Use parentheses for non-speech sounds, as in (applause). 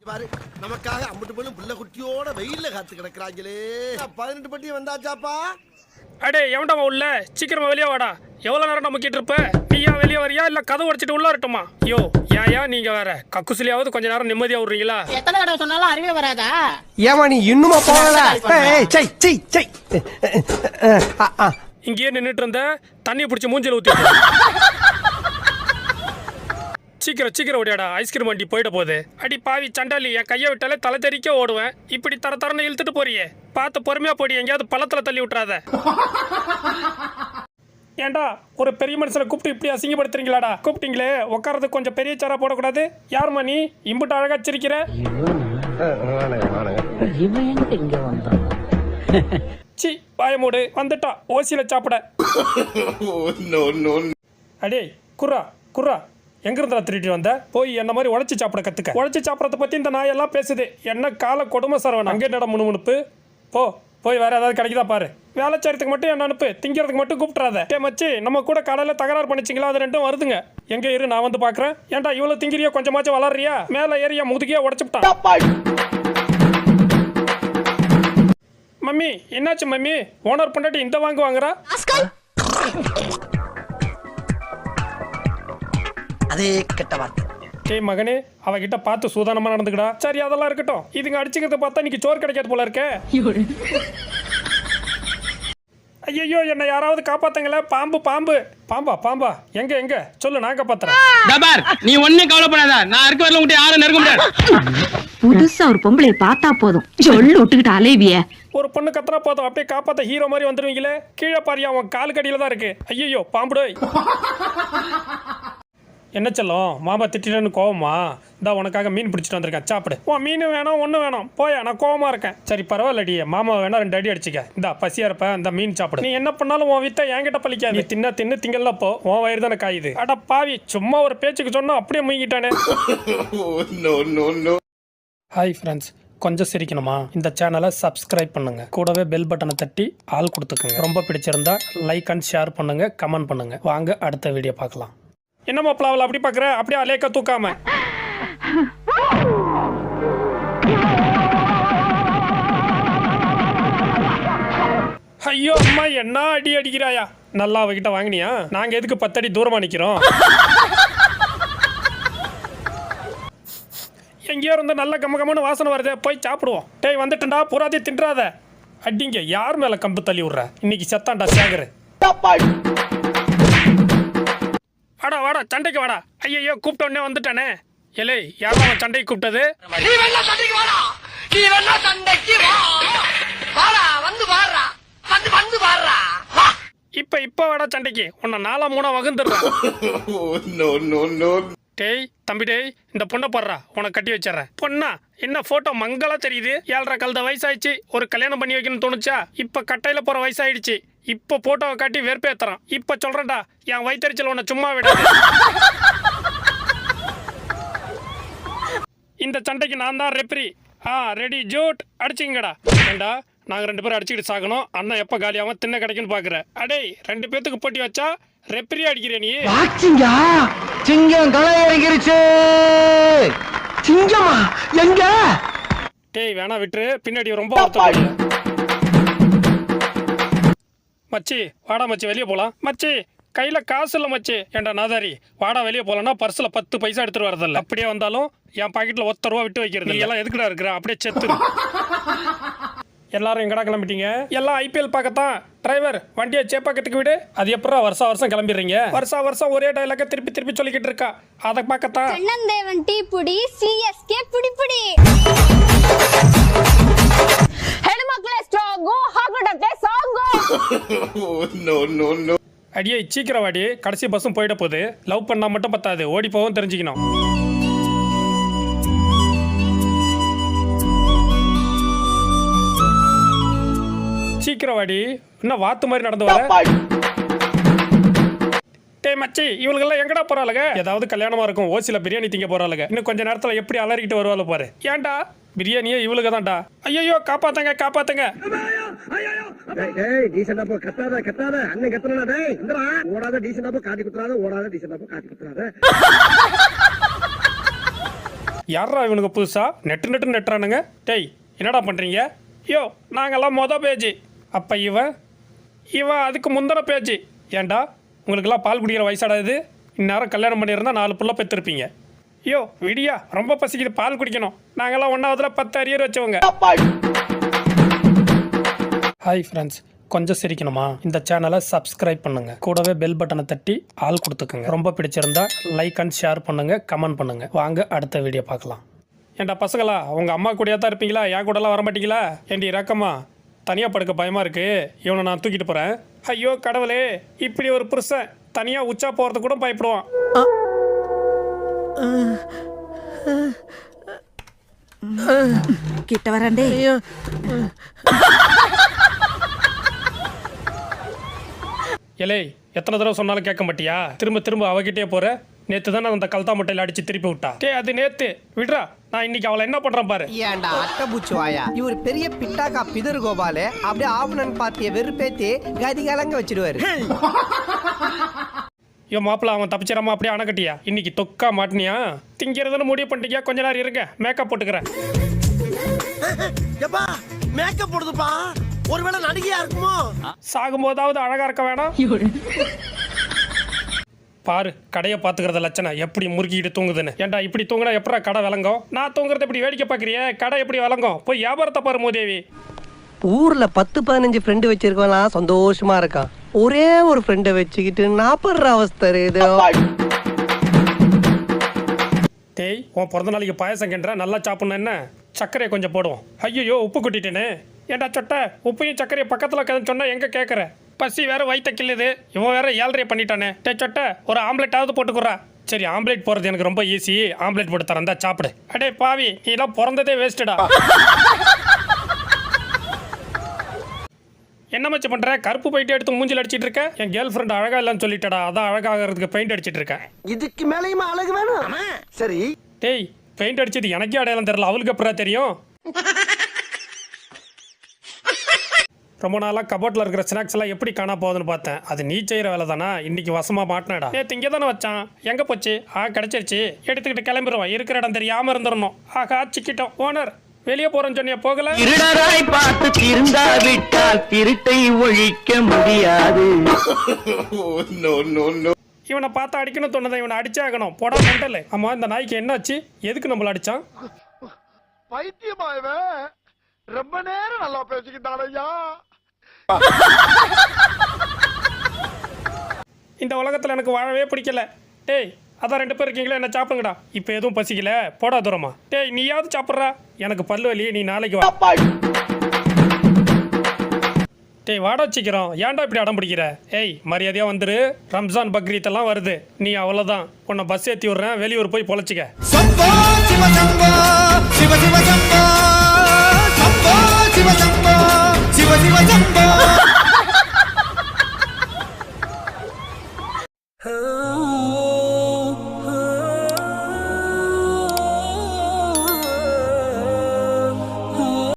பாரு நமக்காக அம்பட்டு போலும் புள்ள குட்டியோட வெயில்ல காத்து கிடக்குறாங்களே. பதினெட்டு பட்டி வந்தாச்சாப்பா? அடே எவன்டா உள்ள? சீக்கிரமா வெளியே வாடா. எவ்வளோ நேரம் நமக்கிட்டு இருப்ப? நீயா வெளியே வரியா? இல்லை கதவு உடச்சிட்டு உள்ள வரட்டுமா? ஐயோ ஏயா நீங்க வேற. கக்குசிலியாவது கொஞ்ச நேரம் நிம்மதியா விடுறீங்களா? எத்தனை தடவை சொன்னாலும் அறிவே வராதா? ஏமா நீ இன்னுமா போகல. (laughs) இங்கேயே நின்றுட்டு இருந்த தண்ணியை பிடிச்சி மூஞ்சில ஊத்தி (laughs) சீக்கிரம் சீக்கிரம் ஓடியாடா. ஐஸ்கிரீம் வண்டி போயிட போகுது. அடி பாவி சண்டாலி என் கையை விட்டாலே தலை தெறிக்க ஓடுவேன். இப்படி தர தரன்னு இழுத்துட்டு போறியே. பார்த்து பொறுமையா போடி எங்கேயாவது பள்ளத்துல தள்ளி விட்டுறாத. ஏன்டா ஒரு பெரிய மனுஷனை கூப்பிட்டு இப்படி அசிங்கப்படுத்துறீங்களாடா? கூப்பிட்டீங்களே உட்காரதுக்கு கொஞ்சம் பெரிய சேரா போடக்கூடாது? யாரும்மா நீ? இம்புட்டு அழகா சிரிக்கிற? சி பாயமூடு வந்துட்டா. ஓசியில சாப்பிட. (laughs) அடே குர்ரா குர்ரா. எங்கிருந்தா திருட்டு வந்த? போய் என்ன மாதிரி உழைச்சி சாப்பிட கத்துக்க. உழைச்சி சாப்பிடறத பத்தி இந்த நாயெல்லாம் பேசுது. என்ன கால கொடுமை சரவன் அங்கே நட முணுமுணுப்பு? போ போய் வேற ஏதாவது கிடைக்குதா பாரு. வேலை செய்யறதுக்கு மட்டும் என்ன அனுப்பு? திங்கிறதுக்கு மட்டும் கூப்பிட்றாத டே மச்சி நம்ம கூட காலையில தகராறு பண்ணிச்சிங்களா? அது ரெண்டும் வருதுங்க. எங்க இரு நான் வந்து பாக்குறேன். ஏன்டா இவ்வளவு திங்கிறியோ கொஞ்சமாச்சும் வளர்றியா? மேல ஏறியா முதுகியா உடச்சுட்டான் மம்மி என்னாச்சு மம்மி? ஓனர் பொண்டாட்டி இந்த வாங்கு வாங்குறா? அதே கெட்ட வார்த்தை. டேய் மகனே அவகிட்ட பார்த்து சூதானமா நடந்துக்கடா. சரி அதெல்லாம் இருக்கட்டும். இதுங்க அடிச்சுக்கிறத பார்த்தா இன்னைக்கு சோறு கிடைக்காது போல இருக்கே. ஐயோ என்னை யாராவது காப்பாத்துங்களே. பாம்பு பாம்பு. பாம்பா பாம்பா. எங்க எங்க? சொல்லு நான் காப்பாத்துறேன். டபார் நீ ஒன்னும் கவலைப்படாத. நான் இருக்க வரல உங்கள்கிட்ட யாரும் நெருங்க முடியாது புதுசா ஒரு பொம்பளைய பார்த்தா போதும். சொல்லு விட்டுக்கிட்டு அலைவிய. ஒரு பொண்ணு கத்துனா போதும். அப்படியே காப்பாத்த ஹீரோ மாதிரி வந்துருவீங்களே கீழே பாரியா அவன் கால் கடியில தான் இருக்கு. ஐயோ பாம்புடோய். என்ன செல்லம்? மாமா திட்டிட்டேன்னு கோவமா? இந்தா உனக்காக மீன் பிடிச்சிட்டு வந்திருக்கேன். சாப்பிடு. உன் மீன் வேணும் ஒன்று வேணும். போயா நான் கோவமா இருக்கேன். சரி பரவாயில்லடி. மாமா வேணா ரெண்டு அடி அடிச்சுக்க. இந்தா பசியா இருப்ப இந்த மீன் சாப்பிடு. நீ என்ன பண்ணாலும் உன் வித்த என்கிட்ட பழிக்காது. நீ தின்ன தின்னு திங்கல்ல போ. உன் வயிறு தானே காயுது. அட பாவி சும்மா ஒரு பேச்சுக்கு சொன்னா அப்படியே முங்கிட்டானே. ஹாய் ஃப்ரெண்ட்ஸ் கொஞ்சம் சிரிக்கணுமா? இந்த சேனலை சப்ஸ்கிரைப் பண்ணுங்க. கூடவே பெல் பட்டனை தட்டி ஆள் கொடுத்துக்கோங்க. ரொம்ப பிடிச்சிருந்தா லைக் அண்ட் ஷேர் பண்ணுங்க கமெண்ட் பண்ணுங்க. வாங்க அடுத்த வீடியோ பார்க்கலாம். என்ன மாப்பிளாவில் அப்படி பார்க்குற? அப்படியே அலேக்க தூக்காம. ஐயோ அம்மா என்ன அடி அடிக்கிறாயா? நல்லா அவகிட்ட வாங்கினியா? நாங்க எதுக்கு பத்தடி தூரமா நிக்கிறோம்? எங்கேயோ இருந்து நல்ல கம்ம கம்மனு வாசனை வருதே போய் சாப்பிடுவோம். டேய் வந்துட்டேன்டா பூராதே தின்றாத. அடிங்க யார் மேல கம்பு தள்ளி விடுற? இன்னைக்கு செத்தான்டா சேகரு. வாடா வாடா சண்டைக்கு வாடா. ஐயோ கூப்பிட்ட உடனே வந்துட்டானே. எலே யாரா அவன் சண்டைக்கு கூப்பிட்டது? நீ வேணா சண்டைக்கு வாடா. நீ வேணா சண்டைக்கு வா. வாடா வந்து பாடுறா வந்து வந்து பாடுறா இப்ப இப்ப வாடா சண்டைக்கு. உன்னை நாலா மூணா வகுந்துடுறேன். (laughs) டேய் தம்பி டேய் இந்த பொண்ணை பாடுறா. உனக்கு கட்டி வச்சிடுறேன். பொண்ணா என்ன போட்டோ மங்களா தெரியுது? ஏழரை கழுத வயசாயிடுச்சு. ஒரு கல்யாணம் பண்ணி வைக்கணும்னு தோணுச்சா? இப்ப கட்டையில போற வயசாயிடுச்சு. இப்ப போட்டோவை காட்டி வெறுப்பேத்துறான். இப்ப சொல்றேன்டா என் வயிற்றுச்சல் உன்னை சும்மா விடாது இந்த சண்டைக்கு நான் தான் ரெப்ரி ஆ ரெடி ஜூட் அடிச்சிங்கடா ஏண்டா நாங்கள் ரெண்டு பேரும் அடிச்சுக்கிட்டு சாகணும். அண்ணன் எப்போ காலியாகும் தின்ன கிடைக்குன்னு பார்க்குறேன் அடேய் ரெண்டு பேத்துக்கு போட்டி வச்சா ரெப்ரி அடிக்கிற நீ? சிங்கம் களை இறங்கிருச்சு சிங்கமா? எங்க? டேய் வேணா விட்டுரு. பின்னாடி ரொம்ப மச்சி வாடா மச்சி வெளியே போலாம். மச்சி கையில காசு இல்ல மச்சி. ஏண்டா நாதாரி வாடா வெளியே போலன்னா பர்ஸ்ல பத்து பைசா எடுத்துட்டு வரதில்ல. அப்படியே வந்தாலும் என் பாக்கெட்ல ஒத்த ரூபா விட்டு வைக்கிறது எல்லாம் எதுக்குடா இருக்கிற? அப்படியே செத்து. எல்லாரும் எங்கடா கிளம்பிட்டீங்க? எல்லாம் ஐபிஎல் பார்க்கத்தான். டிரைவர் வண்டியை சேப்பாக்கத்துக்கு விடு. அது எப்படா வருஷம் வருஷம் கிளம்பிடுறீங்க? வருஷம் வருஷம் ஒரே டைலாக திருப்பி திருப்பி சொல்லிக்கிட்டு இருக்கா. அதை பார்க்கத்தான். கண்ணந்தேவன் டீ புடி சிஎஸ்கே புடி புடி. (laughs) அடியே சீக்கிரம் வாடி. கடைசி பஸ்ஸும் போயிட போகுது. லவ் பண்ணா மட்டும் பத்தாது. ஓடி போகவும் தெரிஞ்சுக்கணும். சீக்கிரம் வாடி. இன்னும் வாத்து மாதிரி நடந்து வர? டேய் மச்சி இவளுக்கெல்லாம் எங்கடா போறாளுங்க ஏதாவது கல்யாணமா இருக்கும். ஓசில பிரியாணி திங்க போறாளுங்க இன்னும் கொஞ்ச நேரத்துல எப்படி அலறிக்கிட்டு வருவாள் பாரு. ஏன்டா? பிரியாணியே இவளுக்கு தான்டா ஐயோ காப்பாத்துங்க. காப்பாத்துங்க டீசெண்டா போ கத்தாத கத்தாத. அண்ணன் கத்துறா டேய் இந்தடா. ஓடாத டீசெண்டா போ காட்டி குத்துறாத ஓடாத டீசெண்டா போ காட்டி குத்துறாத. யாரா இவனுங்க புதுசா? நெட்டு நெட்டு நெட்டுறானுங்க. டேய் என்னடா பண்ணுறீங்க யோ நாங்கெல்லாம் மொதல் பேஜ். அப்போ இவன் இவன் அதுக்கு முந்தின பேஜ். ஏன்டா? உங்களுக்கெல்லாம் பால் குடிக்கிற வயசாடா இது? இந்நேரம் கல்யாணம் பண்ணியிருந்தா நாலு புள்ள பெற்றிருப்பீங்க யோ விடியா. ரொம்ப பசிக்குது. பால் குடிக்கணும். நாங்கெல்லாம் ஒன்றாவதுல பத்து அரியர் வச்சவங்க. ஹாய் ஃப்ரெண்ட்ஸ் கொஞ்சம் சிரிக்கணுமா? இந்த சேனலை சப்ஸ்கிரைப் பண்ணுங்க. கூடவே பெல் பட்டனை தட்டி ஆள் கொடுத்துக்கோங்க. ரொம்ப பிடிச்சிருந்தா லைக் அண்ட் ஷேர் பண்ணுங்க கமெண்ட் பண்ணுங்க. வாங்க அடுத்த வீடியோ பார்க்கலாம். ஏண்டா பசங்களா உங்க அம்மா கூடயா தான் இருப்பீங்களா? என் கூடலாம் வர மாட்டீங்களா ஏண்டி ரக்கம்மா தனியாக படுக்க பயமாக இருக்கு. இவனை நான் தூக்கிட்டு போகிறேன் ஐயோ கடவுளே. இப்படி ஒரு புருஷன் தனியாக உச்சா போகிறது கூட பயப்படுவான். கிட்ட வரண்டே. எலே எத்தனை தடவை சொன்னாலும் கேட்க மாட்டியா? திரும்ப திரும்ப அவகிட்டே போற. நேத்து தான் அந்த கல்தா முட்டையில அடிச்சு திருப்பி விட்டா. டே அது நேத்து. விடுறா. நான் இன்னைக்கு அவளை என்ன பண்றேன் பாரு. ஏன்டா அட்டபூச்சி வாயா? இவர் பெரிய பிட்டாக்கா பிதர் கோபாலு. அப்படியே ஆவணன் பார்ட்டிய வெறுப்பேத்தி கதி கலங்க வச்சிடுவாரு. ஐயோ மாப்பிள்ள அவன் தப்பிச்சிடாம அப்படியே அணக்கட்டியா? இன்னைக்கு தொக்கா மாட்டினியா? திங்கிறதுன்னு முடிவு பண்ணிட்டியா? கொஞ்ச நேரம் இருங்க. மேக்கப் போட்டுக்கிறேன். எப்பா மேக்கப் போடுதுப்பா. ஒருவேளை நடிகையா இருக்குமோ? சாகும்போதாவது அழகா இருக்க வேணாம். பாரு கடையை பார்த்துக்கிறத லட்சணம். எப்படி முறுக்கிட்டு தூங்குதுன்னு. ஏன்டா இப்படி தூங்குனா எப்படா கடை விளங்கும்? நான் தூங்குறத இப்படி வேடிக்கை பார்க்குறியே? கடை எப்படி விளங்கும்? போய் வியாபாரத்தை பாரு மூதேவி. ஊர்ல பத்து பதினஞ்சு ஃப்ரெண்டு வச்சிருக்கவன் சந்தோஷமா இருக்கான். ஒரே ஒரு ஃப்ரெண்டை வச்சுக்கிட்டு நாப்படுற அவஸ்தர் இது. டேய் உன் பிறந்த நாளைக்கு பாயசம் கிண்டுற நல்லா சாப்பிடணும் என்ன? சர்க்கரையை கொஞ்சம் போடுவோம். ஐயோ உப்பு கொட்டிட்டேனே. ஏன்டா சொட்ட? உப்பையும் சர்க்கரையை பக்கத்தில் கதன்னு சொன்னால் எங்கே கேட்குற பசி வேற வயிற்ற கிள்ளுது. இவன் வேற ஏழ்றைய பண்ணிட்டானே. டே சொட்ட ஒரு ஆம்லெட்டாவது போட்டுக்குறா சரி ஆம்லெட் போடுறது எனக்கு ரொம்ப ஈஸி ஆம்லெட் போட்டு தரேன் தான் சாப்பிடு. அடே பாவி இதெல்லாம் பிறந்ததே வேஸ்ட்டுடா என்ன மச்சி பண்ற? கருப்பு பெயிண்ட் எடுத்து மூஞ்சில் அடிச்சிட்டு இருக்க? என் கேர்ள் ஃப்ரெண்ட் அழகா இல்லைன்னு சொல்லிட்டடா. அதான் அழகாகிறதுக்கு பெயிண்ட் அடிச்சிட்டு இருக்கேன். இதுக்கு மேலேயுமா அழகு வேணும்? சரி. டேய் பெயிண்ட் அடிச்சது எனக்கே அடையாளம் தெரியல. அவளுக்கு அப்புறம் தெரியும்? ரொம்ப நாளாக கபோர்டில் இருக்கிற ஸ்நாக்ஸ் எல்லாம் எப்படி காணா போகுதுன்னு பார்த்தேன். அது நீ செய்கிற வேலை தானா இன்னைக்கு வசமாக மாட்டினடா. நேற்று இங்கே தானே வச்சான். எங்கே போச்சு? ஆ கிடச்சிருச்சு. எடுத்துக்கிட்டு கிளம்பிடுவோம். இருக்கிற இடம் தெரியாமல் இருந்துடணும். ஆகா சிக்கிட்டோம். ஓனர் வெளியே போகிறேன்னு சொன்னியா போகல? திருடராய் பார்த்து திருந்தா விட்டால் திருட்டை ஒழிக்க முடியாது. இவனை பார்த்து அடிக்கணும் தோணுதான் இவனை அடிச்சே ஆகணும். போடா மெண்டல் ஆமாம் இந்த நாய்க்கு என்னாச்சு? எதுக்கு நம்மளை அடிச்சான்? பைத்தியமா இவன்? ரொம்ப நேரம் நல்லா பேசிக்கிட்டான் ஐயா. இந்த உலகத்தில் எனக்கு வாழவே பிடிக்கல. டேய் அதான் ரெண்டு பேர் இருக்கீங்களா? என்ன சாப்பிடுங்கடா. இப்போ எதுவும் பசிக்கல. போடா தூரமா. டேய் நீயாவது சாப்பிட்றா. எனக்கு பல்லு வலி நீ நாளைக்கு வா. டேய் வாடா வச்சிக்கிறோம் ஏன்டா இப்படி அடம் பிடிக்கிற? ஏய் மரியாதையாக வந்துரு. ரம்ஜான் பக்ரீத் எல்லாம் வருது. நீ அவ்வளோதான் உன்னை பஸ் ஏற்றி விட்றேன். வெளியூர் போய் பொழைச்சிக்க.